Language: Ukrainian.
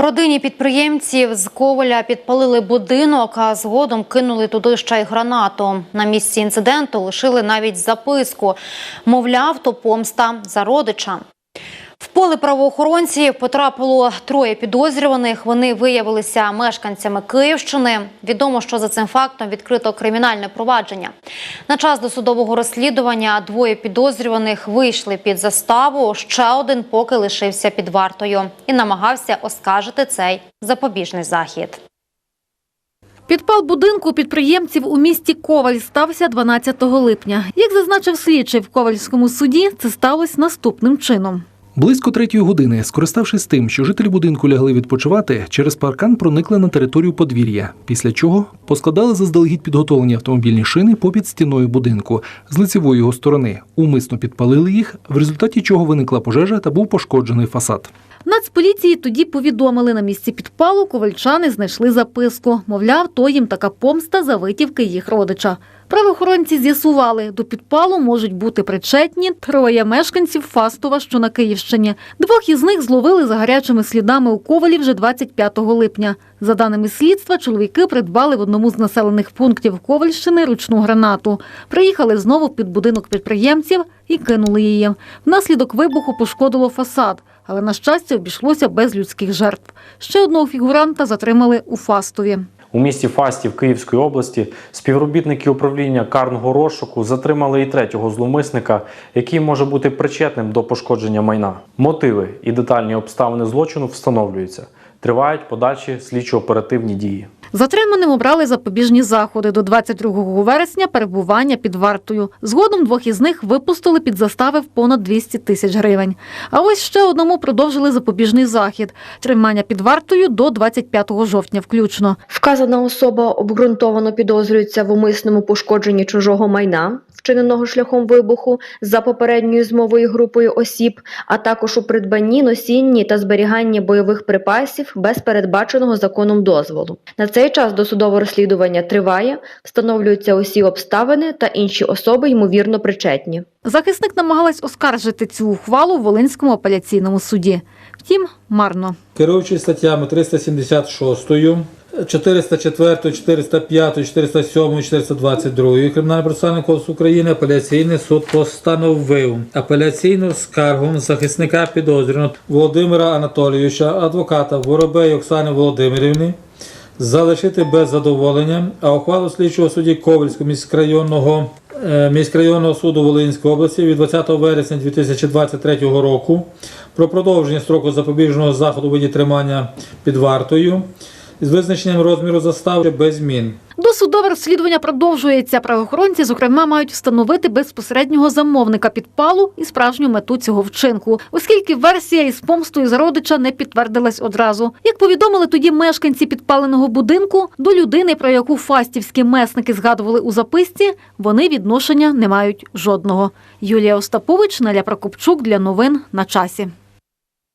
Родині підприємців з Коваля підпалили будинок, а згодом кинули туди ще й гранату. На місці інциденту лишили навіть записку. Мовляв, то помста за родича. Поле правоохоронців потрапило троє підозрюваних. Вони виявилися мешканцями Київщини. Відомо, що за цим фактом відкрито кримінальне провадження. На час досудового розслідування двоє підозрюваних вийшли під заставу. Ще один поки лишився під вартою і намагався оскаржити цей запобіжний захід. Підпал будинку підприємців у місті Коваль стався 12 липня. Як зазначив слідчий в Ковальському суді, це сталося наступним чином. Близько третьої години, скориставшись тим, що жителі будинку лягли відпочивати, через паркан проникли на територію подвір'я, після чого поскладали заздалегідь підготовлені автомобільні шини попід стіною будинку з лицевої його сторони, умисно підпалили їх, в результаті чого виникла пожежа та був пошкоджений фасад. Нацполіції тоді повідомили на місці підпалу, ковальчани знайшли записку. Мовляв, то їм така помста за витівки їх родича. Правоохоронці з'ясували, до підпалу можуть бути причетні троє мешканців Фастова, що на Київщині. Двох із них зловили за гарячими слідами у Ковалі вже 25 липня. За даними слідства, чоловіки придбали в одному з населених пунктів Ковальщини ручну гранату. Приїхали знову під будинок підприємців і кинули її. Внаслідок вибуху пошкодило фасад, але на щастя обійшлося без людських жертв. Ще одного фігуранта затримали у Фастові. У місті Фастів Київської області співробітники управління карного розшуку затримали і третього зловмисника, який може бути причетним до пошкодження майна. Мотиви і детальні обставини злочину встановлюються. Тривають подальші слідчо-оперативні дії. Затриманим обрали запобіжні заходи до 22 вересня перебування під вартою. Згодом двох із них випустили під застави в понад 200 тисяч гривень. А ось ще одному продовжили запобіжний захід тримання під вартою до 25 жовтня включно. Вказана особа обґрунтовано підозрюється в умисному пошкодженні чужого майна, вчиненого шляхом вибуху за попередньою змовою групою осіб, а також у придбанні, носінні та зберіганні бойових припасів без передбаченого законом дозволу. На цей час досудове розслідування триває, встановлюються усі обставини та інші особи ймовірно причетні. Захисник намагалась оскаржити цю ухвалу в Волинському апеляційному суді. Втім, марно. Керуючись статтями 376, 404, 405, 407, 422 Кримінального процесуального кодексу України апеляційний суд постановив апеляційну скаргу захисника підозрюваного Володимира Анатолійовича, адвоката Воробей Оксани Володимирівни залишити без задоволення, а ухвалу слідчого судді Ковальського міськрайонного е, міськрайонного суду Волинської області від 20 вересня 2023 року про продовження строку запобіжного заходу у виді тримання під вартою з визначенням розміру застави без змін. Досудове розслідування продовжується. Правоохоронці, зокрема, мають встановити безпосереднього замовника підпалу і справжню мету цього вчинку, оскільки версія із помстою за родича не підтвердилась одразу. Як повідомили тоді мешканці підпаленого будинку, до людини, про яку фастівські месники згадували у записці, вони відношення не мають жодного. Юлія Остапович, Наля Прокопчук для новин на часі.